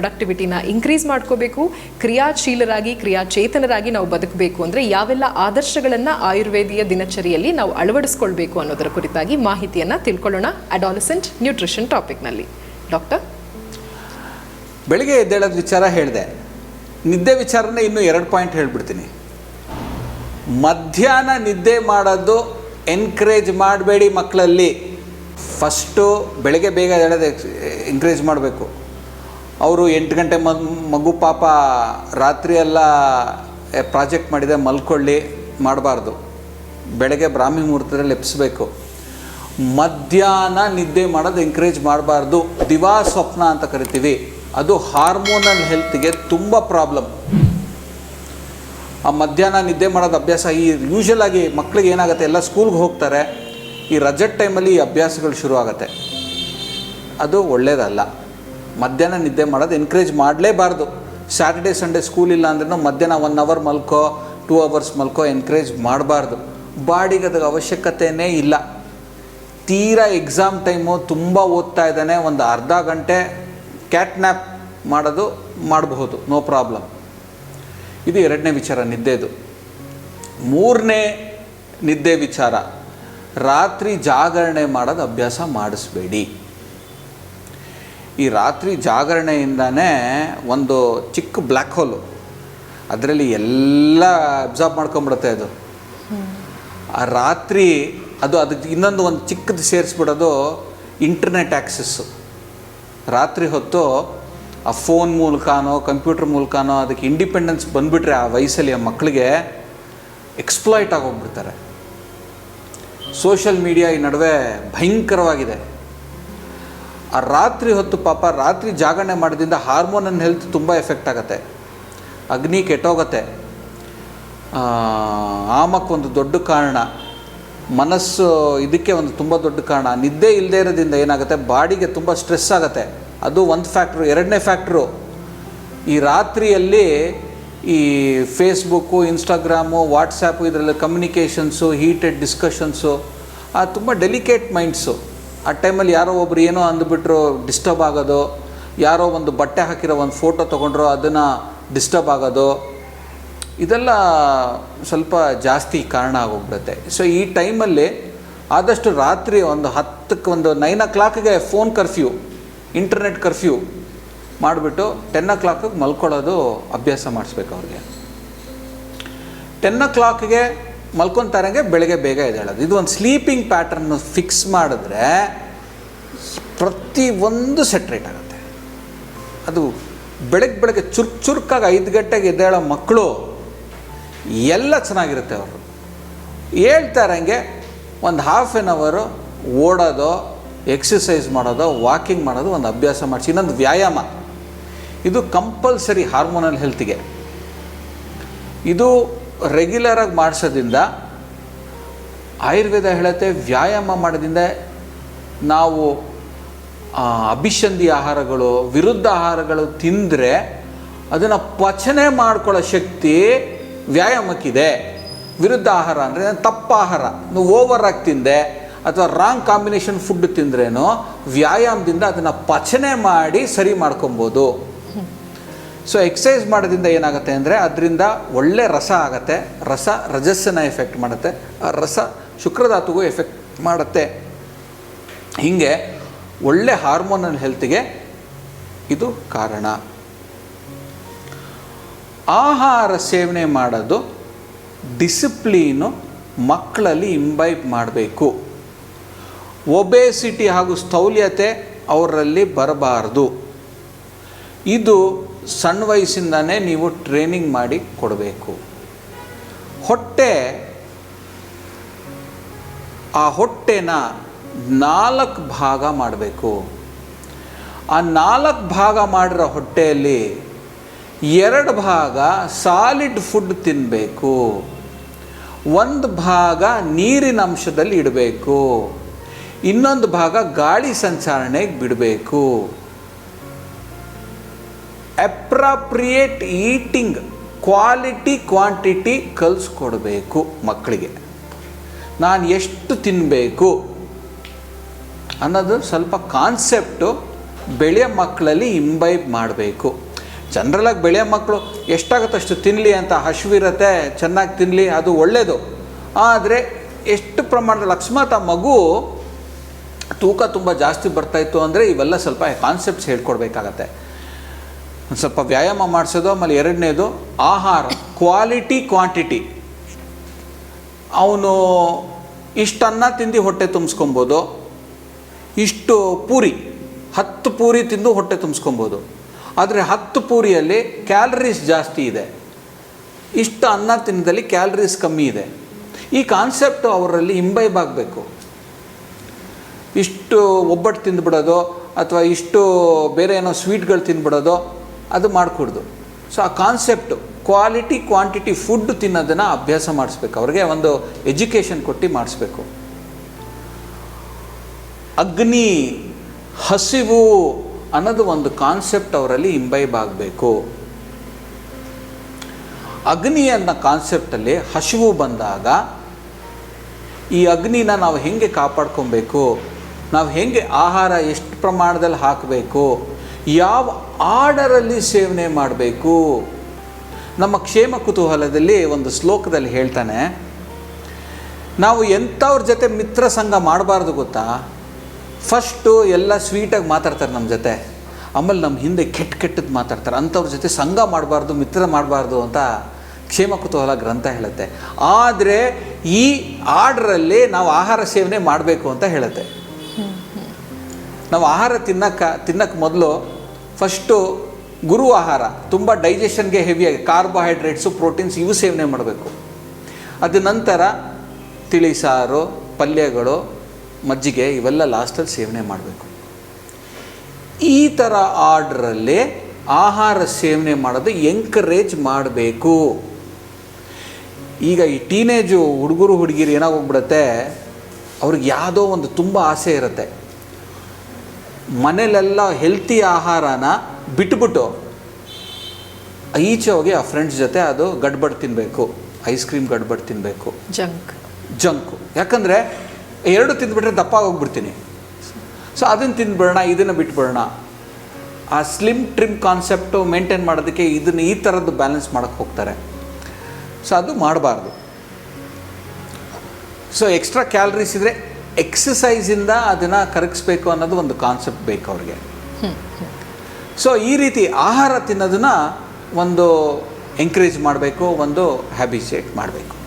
ಪ್ರೊಡಕ್ಟಿವಿಟಿನ increase ಮಾಡ್ಕೋಬೇಕು, ಕ್ರಿಯಾಶೀಲರಾಗಿ, ಕ್ರಿಯಾಚೇತನರಾಗಿ ನಾವು ಬದುಕಬೇಕು ಅಂದರೆ ಯಾವೆಲ್ಲ ಆದರ್ಶಗಳನ್ನು ಆಯುರ್ವೇದಿಯ ದಿನಚರಿಯಲ್ಲಿ ನಾವು ಅಳವಡಿಸ್ಕೊಳ್ಬೇಕು ಅನ್ನೋದರ ಕುರಿತಾಗಿ ಮಾಹಿತಿಯನ್ನು ತಿಳ್ಕೊಳ್ಳೋಣ ಅಡಾಲಸೆಂಟ್ ನ್ಯೂಟ್ರಿಷನ್ ಟಾಪಿಕ್ನಲ್ಲಿ ಡಾಕ್ಟರ್ ಬೆಳಿಗ್ಗೆ ಎದ್ದೇಳೋದು ವಿಚಾರ ಹೇಳಿದೆ. ನಿದ್ದೆ ವಿಚಾರನೇ ಇನ್ನೂ ಎರಡು ಪಾಯಿಂಟ್ ಹೇಳ್ಬಿಡ್ತೀನಿ. ಮಧ್ಯಾಹ್ನ ನಿದ್ದೆ ಮಾಡೋದು ಎನ್ಕರೇಜ್ ಮಾಡಬೇಡಿ ಮಕ್ಕಳಲ್ಲಿ. ಫಸ್ಟು ಬೆಳಗ್ಗೆ ಬೇಗ ಎದ್ದೇಳೋದು ಎನ್ಕರೇಜ್ ಮಾಡಬೇಕು. ಅವರು ಎಂಟು ಗಂಟೆ ಮಗ್ ಪಾಪ ರಾತ್ರಿ ಎಲ್ಲ ಪ್ರಾಜೆಕ್ಟ್ ಮಾಡಿದೆ, ಮಲ್ಕೊಳ್ಳಿ, ಮಾಡಬಾರ್ದು. ಬೆಳಗ್ಗೆ ಬ್ರಾಹ್ಮಿ ಮುಹೂರ್ತದಲ್ಲಿ ಎಪ್ಪಿಸ್ಬೇಕು ಮಧ್ಯಾಹ್ನ ನಿದ್ದೆ ಮಾಡೋದು ಎಂಕರೇಜ್ ಮಾಡಬಾರ್ದು. ದಿವಾ ಸ್ವಪ್ನ ಅಂತ ಕರಿತೀವಿ. ಅದು ಹಾರ್ಮೋನಲ್ ಹೆಲ್ತ್ಗೆ ತುಂಬ ಪ್ರಾಬ್ಲಮ್ ಆ ಮಧ್ಯಾಹ್ನ ನಿದ್ದೆ ಮಾಡೋದು ಅಭ್ಯಾಸ, ಈ ಯೂಶಲ್ ಆಗಿ ಮಕ್ಳಿಗೆ ಏನಾಗುತ್ತೆ, ಎಲ್ಲ ಸ್ಕೂಲ್ಗೆ ಹೋಗ್ತಾರೆ, ಈ ರಜೆ ಟೈಮಲ್ಲಿ ಈ ಅಭ್ಯಾಸಗಳು ಶುರು ಆಗುತ್ತೆ ಅದು ಒಳ್ಳೆಯದಲ್ಲ ಮಧ್ಯಾಹ್ನ ನಿದ್ದೆ ಮಾಡೋದು ಎನ್ಕರೇಜ್ ಮಾಡಲೇಬಾರ್ದು. ಸ್ಯಾಟರ್ಡೆ ಸಂಡೇ ಸ್ಕೂಲ್ ಇಲ್ಲ ಅಂದ್ರೂ ಮಧ್ಯಾಹ್ನ ಒನ್ ಅವರ್ ಮಲ್ಕೋ ಟೂ ಅವರ್ಸ್ ಮಲ್ಕೋ ಎನ್ಕರೇಜ್ ಮಾಡಬಾರ್ದು. ಬಾಡಿಗೆ ಅದಕ್ಕೆ ಅವಶ್ಯಕತೆಯೇ ಇಲ್ಲ. ತೀರಾ ಎಕ್ಸಾಮ್ ಟೈಮು ತುಂಬ ಓದ್ತಾ ಇದ್ದಾನೆ, ಒಂದು ಅರ್ಧ ಗಂಟೆ ಕ್ಯಾಟ್ನ್ಯಾಪ್ ಮಾಡೋದು ಮಾಡಬಹುದು ನೋ ಪ್ರಾಬ್ಲಮ್ ಇದು ಎರಡನೇ ವಿಚಾರ, ನಿದ್ದೆದು. ಮೂರನೇ ನಿದ್ದೆ ವಿಚಾರ, ರಾತ್ರಿ ಜಾಗರಣೆ ಮಾಡೋದು ಅಭ್ಯಾಸ ಮಾಡಿಸ್ಬೇಡಿ. ಈ ರಾತ್ರಿ ಜಾಗರಣೆಯಿಂದನೇ ಒಂದು ಚಿಕ್ಕ ಬ್ಲ್ಯಾಕ್ ಹೋಲು ಅದರಲ್ಲಿ ಎಲ್ಲ ಅಬ್ಸಾರ್ಬ್ ಮಾಡ್ಕೊಂಬಿಡುತ್ತೆ ಅದು. ಆ ರಾತ್ರಿ ಅದು ಅದಕ್ಕೆ ಇನ್ನೊಂದು ಒಂದು ಚಿಕ್ಕದು ಸೇರಿಸ್ಬಿಡೋದು ಇಂಟರ್ನೆಟ್ ಆ್ಯಕ್ಸಸ್ಸು ರಾತ್ರಿ ಹೊತ್ತು ಆ ಫೋನ್ ಮೂಲಕನೋ ಕಂಪ್ಯೂಟರ್ ಮೂಲಕನೋ ಅದಕ್ಕೆ ಇಂಡಿಪೆಂಡೆನ್ಸ್ ಬಂದುಬಿಟ್ರೆ ಆ ವಯಸ್ಸಲ್ಲಿ ಆ ಮಕ್ಕಳಿಗೆ ಎಕ್ಸ್ಪ್ಲಾಯ್ಟ್ ಆಗೋಗ್ಬಿಡ್ತಾರೆ. ಸೋಷಿಯಲ್ ಮೀಡಿಯಾ ಈ ನಡುವೆ ಭಯಂಕರವಾಗಿದೆ. ಆ ರಾತ್ರಿ ಹೊತ್ತು ಪಾಪ ರಾತ್ರಿ ಜಾಗರಣೆ ಮಾಡೋದ್ರಿಂದ ಹಾರ್ಮೋನನ್ ಹೆಲ್ತ್ ತುಂಬ ಎಫೆಕ್ಟ್ ಆಗುತ್ತೆ. ಅಗ್ನಿ ಕೆಟ್ಟೋಗತ್ತೆ. ಆಮಕ್ಕೊಂದು ದೊಡ್ಡ ಕಾರಣ, ಮನಸ್ಸು ಇದಕ್ಕೆ ಒಂದು ತುಂಬ ದೊಡ್ಡ ಕಾರಣ, ನಿದ್ದೆ ಇಲ್ಲದೆ ಇರೋದ್ರಿಂದ ಏನಾಗುತ್ತೆ, ಬಾಡಿಗೆ ತುಂಬ ಸ್ಟ್ರೆಸ್ ಆಗುತ್ತೆ. ಅದು ಒಂದು ಫ್ಯಾಕ್ಟ್ರು, ಎರಡನೇ ಫ್ಯಾಕ್ಟ್ರು. ಈ ರಾತ್ರಿಯಲ್ಲಿ ಈ ಫೇಸ್ಬುಕ್ಕು, ಇನ್ಸ್ಟಾಗ್ರಾಮು ವಾಟ್ಸಪ್ಪು ಇದರಲ್ಲಿ ಕಮ್ಯುನಿಕೇಷನ್ಸು ಹೀಟೆಡ್ ಡಿಸ್ಕಷನ್ಸು ಆ, ತುಂಬ ಡೆಲಿಕೇಟ್ ಮೈಂಡ್ಸು ಆ ಟೈಮಲ್ಲಿ ಯಾರೋ ಒಬ್ರು ಏನೋ ಅಂದುಬಿಟ್ರು ಡಿಸ್ಟರ್ಬ್ ಆಗೋದು, ಯಾರೋ ಒಂದು ಬಟ್ಟೆ ಹಾಕಿರೋ ಒಂದು ಫೋಟೋ ತೊಗೊಂಡ್ರು ಅದನ್ನು ಡಿಸ್ಟರ್ಬ್ ಆಗೋದು, ಇದೆಲ್ಲ ಸ್ವಲ್ಪ ಜಾಸ್ತಿ ಕಾರಣ ಆಗೋಗ್ಬಿಡುತ್ತೆ. ಸೊ ಈ ಟೈಮಲ್ಲಿ ಆದಷ್ಟು ರಾತ್ರಿ ಒಂದು ಹತ್ತಕ್ಕೆ ಒಂದು ನೈನ್ ಓ ಕ್ಲಾಕ್ಗೆ ಫೋನ್ ಕರ್ಫ್ಯೂ ಇಂಟರ್ನೆಟ್ ಕರ್ಫ್ಯೂ ಮಾಡಿಬಿಟ್ಟು ಟೆನ್ ಓ ಕ್ಲಾಕಿಗೆ ಮಲ್ಕೊಳ್ಳೋದು ಅಭ್ಯಾಸ ಮಾಡಿಸ್ಬೇಕು ಅವ್ರಿಗೆ. ಟೆನ್ ಓ ಕ್ಲಾಕ್ಗೆ ಮಲ್ಕೊತಾರಂಗೆ ಬೆಳಗ್ಗೆ ಬೇಗ ಎದ್ದೇಳೋದು. ಇದು ಒಂದು ಸ್ಲೀಪಿಂಗ್ ಪ್ಯಾಟರ್ನ್ ಫಿಕ್ಸ್ ಮಾಡಿದ್ರೆ ಪ್ರತಿ ಒಂದು ಸೆಟ್ ರೇಟ್ ಆಗುತ್ತೆ. ಅದು ಬೆಳಗ್ಗೆ ಬೆಳಗ್ಗೆ ಚುರುಕ್ ಚುರುಕಾಗಿ ಐದು ಗಂಟೆಗೆ ಎದ್ದೇಳೋ ಮಕ್ಕಳು ಎಲ್ಲ ಚೆನ್ನಾಗಿರುತ್ತೆ ಅವರು. ಹೇಳ್ತಾರಂಗೆ ಒಂದು ಹಾಫ್ ಆನ್ ಅವರು ಓಡೋದು ಎಕ್ಸಸೈಸ್ ಮಾಡೋದು ವಾಕಿಂಗ್ ಮಾಡೋದು ಒಂದು ಅಭ್ಯಾಸ ಮಾಡಿಸಿ. ಇನ್ನೊಂದು ವ್ಯಾಯಾಮ. ಇದು ಕಂಪಲ್ಸರಿ ಹಾರ್ಮೋನಲ್ ಹೆಲ್ತಿಗೆ ಇದು ರೆಗ್ಯುಲರಾಗಿ ಮಾಡಿಸೋದ್ರಿಂದ ಆಯುರ್ವೇದ ಹೇಳುತ್ತೆ, ವ್ಯಾಯಾಮ ಮಾಡೋದ್ರಿಂದ ನಾವು ಅಭಿಷಂದಿ ಆಹಾರಗಳು, ವಿರುದ್ಧ ಆಹಾರಗಳು ತಿಂದರೆ ಅದನ್ನು ಪಚನೆ ಮಾಡ್ಕೊಳ್ಳೋ ಶಕ್ತಿ ವ್ಯಾಯಾಮಕ್ಕಿದೆ. ವಿರುದ್ಧ ಆಹಾರ ಅಂದರೆ ತಪ್ಪ ಆಹಾರ. ನೀವು ಓವರ್ ಆಗಿ ತಿಂದೆ ಅಥವಾ ರಾಂಗ್ ಕಾಂಬಿನೇಷನ್ ಫುಡ್ ತಿಂದ್ರೇನೋ ವ್ಯಾಯಾಮದಿಂದ ಅದನ್ನು ಪಚನೆ ಮಾಡಿ ಸರಿ ಮಾಡ್ಕೊಬೋದು. ಸೊ ಎಕ್ಸಸೈಸ್ ಮಾಡೋದ್ರಿಂದ ಏನಾಗುತ್ತೆ ಅಂದರೆ ಅದರಿಂದ ಒಳ್ಳೆ ರಸ ಆಗುತ್ತೆ. ರಸ ರಜಸ್ಸನ್ನು ಎಫೆಕ್ಟ್ ಮಾಡುತ್ತೆ. ಆ ರಸ ಶುಕ್ರಧಾತುಗೂ ಎಫೆಕ್ಟ್ ಮಾಡುತ್ತೆ. ಹೀಗೆ ಒಳ್ಳೆ ಹಾರ್ಮೋನಲ್ ಹೆಲ್ತ್ಗೆ ಇದು ಕಾರಣ. ಆಹಾರ ಸೇವನೆ ಮಾಡೋದು ಡಿಸಿಪ್ಲೀನು ಮಕ್ಕಳಲ್ಲಿ ಇಂಬೈಬ್ ಮಾಡಬೇಕು. ಒಬೇಸಿಟಿ ಹಾಗೂ ಸ್ಥೌಲ್ಯತೆ ಅವರಲ್ಲಿ ಬರಬಾರ್ದು. ಇದು ಸಣ್ಣ ವಯಸ್ಸಿಂದನೇ ನೀವು ಟ್ರೈನಿಂಗ್ ಮಾಡಿ ಕೊಡಬೇಕು. ಹೊಟ್ಟೆ, ಆ ಹೊಟ್ಟೆನ ನಾಲ್ಕು ಭಾಗ ಮಾಡಬೇಕು. ಆ ನಾಲ್ಕು ಭಾಗ ಮಾಡಿರೋ ಹೊಟ್ಟೆಯಲ್ಲಿ ಎರಡು ಭಾಗ ಸಾಲಿಡ್ ಫುಡ್ ತಿನ್ನಬೇಕು ಒಂದು ಭಾಗ ನೀರಿನ ಅಂಶದಲ್ಲಿ ಇಡಬೇಕು. ಇನ್ನೊಂದು ಭಾಗ ಗಾಳಿ ಸಂಚಾರಣೆಗೆ ಬಿಡಬೇಕು. ಅಪ್ರಾಪ್ರಿಯೇಟ್ ಈಟಿಂಗ್ ಕ್ವಾಲಿಟಿ ಕ್ವಾಂಟಿಟಿ ಕಲಿಸ್ಕೊಡ್ಬೇಕು ಮಕ್ಕಳಿಗೆ. ನಾನು ಎಷ್ಟು ತಿನ್ನಬೇಕು ಅನ್ನೋದು ಸ್ವಲ್ಪ ಕಾನ್ಸೆಪ್ಟು ಬೆಳೆಯ ಮಕ್ಕಳಲ್ಲಿ ಇಂಬೈಬ್ ಮಾಡಬೇಕು. ಜನರಲ್ಲಾಗಿ ಬೆಳೆಯ ಮಕ್ಕಳು ಎಷ್ಟಾಗುತ್ತೋ ಅಷ್ಟು ತಿನ್ನಲಿ ಅಂತ ಹಸಿವಿರತ್ತೆ ಚೆನ್ನಾಗಿ ತಿನ್ನಲಿ ಅದು ಒಳ್ಳೆಯದು ಆದರೆ ಎಷ್ಟು ಪ್ರಮಾಣದಲ್ಲಿ ಅಕಸ್ಮಾತ್ ಆ ಮಗು ತೂಕ ತುಂಬ ಜಾಸ್ತಿ ಬರ್ತಾಯಿತ್ತು ಅಂದರೆ ಇವೆಲ್ಲ ಸ್ವಲ್ಪ ಕಾನ್ಸೆಪ್ಟ್ಸ್ ಹೇಳ್ಕೊಡ್ಬೇಕಾಗತ್ತೆ. ಒಂದು ಸ್ವಲ್ಪ ವ್ಯಾಯಾಮ ಮಾಡಿಸೋದು, ಆಮೇಲೆ ಎರಡನೇದು ಆಹಾರ ಕ್ವಾಲಿಟಿ ಕ್ವಾಂಟಿಟಿ ಅವನು ಇಷ್ಟು ಅನ್ನ ತಿಂದು ಹೊಟ್ಟೆ ತುಂಬಿಸ್ಕೊಬೋದು. ಇಷ್ಟು ಪೂರಿ, ಹತ್ತು ಪೂರಿ ತಿಂದು ಹೊಟ್ಟೆ ತುಂಬಿಸ್ಕೊಬೋದು. ಆದರೆ ಹತ್ತು ಪೂರಿಯಲ್ಲಿ ಕ್ಯಾಲರೀಸ್ ಜಾಸ್ತಿ ಇದೆ. ಇಷ್ಟು ಅನ್ನ ತಿನ್ನದಲ್ಲಿ ಕ್ಯಾಲರೀಸ್ ಕಮ್ಮಿ ಇದೆ. ಈ ಕಾನ್ಸೆಪ್ಟ್ ಅವರಲ್ಲಿ ಇಂಬೈಬ್ ಆಗಬೇಕು ಇಷ್ಟು ಒಬ್ಬಟ್ಟು ತಿಂದುಬಿಡೋದು, ಅಥವಾ ಇಷ್ಟು ಬೇರೆ ಏನೋ ಸ್ವೀಟ್ಗಳು ತಿಂದ್ಬಿಡೋದು ಅದು ಮಾಡಿಕೊಡ್ದು. ಸೊ ಆ ಕಾನ್ಸೆಪ್ಟು ಕ್ವಾಲಿಟಿ ಕ್ವಾಂಟಿಟಿ ಫುಡ್ ತಿನ್ನೋದನ್ನು ಅಭ್ಯಾಸ ಮಾಡಿಸ್ಬೇಕು. ಅವ್ರಿಗೆ ಒಂದು ಎಜುಕೇಷನ್ ಕೊಟ್ಟು ಮಾಡಿಸ್ಬೇಕು. ಅಗ್ನಿ, ಹಸಿವು ಅನ್ನೋದು ಒಂದು ಕಾನ್ಸೆಪ್ಟ್ ಅವರಲ್ಲಿ ಇಂಬೈಬ್ ಆಗಬೇಕು. ಅಗ್ನಿ ಅನ್ನೋ ಕಾನ್ಸೆಪ್ಟಲ್ಲಿ ಹಸಿವು ಬಂದಾಗ ಈ ಅಗ್ನಿನ ನಾವು ಹೇಗೆ ಕಾಪಾಡ್ಕೊಬೇಕು? ನಾವು ಹೇಗೆ ಆಹಾರ ಎಷ್ಟು ಪ್ರಮಾಣದಲ್ಲಿ ಹಾಕಬೇಕು? ಯಾವ ಆರ್ಡರಲ್ಲಿ ಸೇವನೆ ಮಾಡಬೇಕು? ನಮ್ಮ ಕ್ಷೇಮ ಕುತೂಹಲದಲ್ಲಿ ಒಂದು ಶ್ಲೋಕದಲ್ಲಿ ಹೇಳ್ತಾನೆ ನಾವು ಎಂಥವ್ರ ಜೊತೆ ಮಿತ್ರ ಸಂಘ ಮಾಡಬಾರ್ದು ಗೊತ್ತಾ? ಫಸ್ಟು ಎಲ್ಲ ಸ್ವೀಟಾಗಿ ಮಾತಾಡ್ತಾರೆ ನಮ್ಮ ಜೊತೆ. ಆಮೇಲೆ ನಮ್ಮ ಹಿಂದೆ ಕೆಟ್ಟ ಕೆಟ್ಟದ್ದು ಮಾತಾಡ್ತಾರೆ. ಅಂಥವ್ರ ಜೊತೆ ಸಂಘ ಮಾಡಬಾರ್ದು ಮಿತ್ರ ಮಾಡಬಾರ್ದು ಅಂತ ಕ್ಷೇಮ ಕುತೂಹಲ ಗ್ರಂಥ ಹೇಳುತ್ತೆ. ಆದರೆ ಈ ಆರ್ಡ್ರಲ್ಲಿ ನಾವು ಆಹಾರ ಸೇವನೆ ಮಾಡಬೇಕು ಅಂತ ಹೇಳುತ್ತೆ. ನಾವು ಆಹಾರ ತಿನ್ನಕ್ಕೆ ತಿನ್ನಕ್ಕೆ ಮೊದಲು ಫಸ್ಟು ಗುರು ಆಹಾರ, ತುಂಬ ಡೈಜೆಷನ್ಗೆ ಹೆವಿಯಾಗಿ ಕಾರ್ಬೋಹೈಡ್ರೇಟ್ಸು ಪ್ರೋಟೀನ್ಸ್ ಇವು ಸೇವನೆ ಮಾಡಬೇಕು. ಅದ ನಂತರ ತಿಳಿ ಸಾರು, ಪಲ್ಯಗಳು, ಮಜ್ಜಿಗೆ ಇವೆಲ್ಲ ಲಾಸ್ಟಲ್ಲಿ ಸೇವನೆ ಮಾಡಬೇಕು. ಈ ಥರ ಆರ್ಡ್ರಲ್ಲಿ ಆಹಾರ ಸೇವನೆ ಮಾಡೋದು ಎಂಕರೇಜ್ ಮಾಡಬೇಕು. ಈಗ ಈ ಟೀನೇಜು ಹುಡುಗರು, ಹುಡುಗಿರು ಏನಾಗೋಗ್ಬಿಡುತ್ತೆ ಅವ್ರಿಗೆ ಯಾವುದೋ ಒಂದು ತುಂಬ ಆಸೆ ಇರುತ್ತೆ. ಮನೇಲೆಲ್ಲ ಹೆಲ್ತಿ ಆಹಾರನ ಬಿಟ್ಬಿಟ್ಟು ಈಚೆ ಹೋಗಿ ಆ ಫ್ರೆಂಡ್ಸ್ ಜೊತೆ ಅದು ಗಡ್ಬಡ್ ತಿನ್ನಬೇಕು ಐಸ್ ಕ್ರೀಮ್ ಗಡ್ಬಡ್ ತಿನ್ನಬೇಕು ಜಂಕ್ ಜಂಕು ಯಾಕಂದರೆ ಎರಡು ತಿಂದ್ಬಿಟ್ರೆ ದಪ್ಪ ಹೋಗ್ಬಿಡ್ತೀನಿ. ಸೊ ಅದನ್ನು ತಿಂದ್ಬಿಡೋಣ ಇದನ್ನು ಬಿಟ್ಬಿಡೋಣ. ಆ ಸ್ಲಿಮ್ ಟ್ರಿಮ್ ಕಾನ್ಸೆಪ್ಟು ಮೇಂಟೈನ್ ಮಾಡೋದಕ್ಕೆ ಇದನ್ನು ಈ ಥರದ್ದು ಬ್ಯಾಲೆನ್ಸ್ ಮಾಡೋಕ್ಕೆ ಹೋಗ್ತಾರೆ. ಸೊ ಅದು ಮಾಡಬಾರ್ದು. ಸೊ ಎಕ್ಸ್ಟ್ರಾ ಕ್ಯಾಲರೀಸ್ ಇದ್ದರೆ ಎಕ್ಸಸೈಸಿಂದ ಅದನ್ನು ಕರಗಿಸ್ಬೇಕು ಅನ್ನೋದು ಒಂದು ಕಾನ್ಸೆಪ್ಟ್ ಬೇಕು ಅವ್ರಿಗೆ. ಸೊ ಈ ರೀತಿ ಆಹಾರ ತಿನ್ನೋದನ್ನ ಒಂದು ಎಂಕರೇಜ್ ಮಾಡಬೇಕು ಒಂದು ಹ್ಯಾಬಿಸೇಟ್ ಮಾಡಬೇಕು.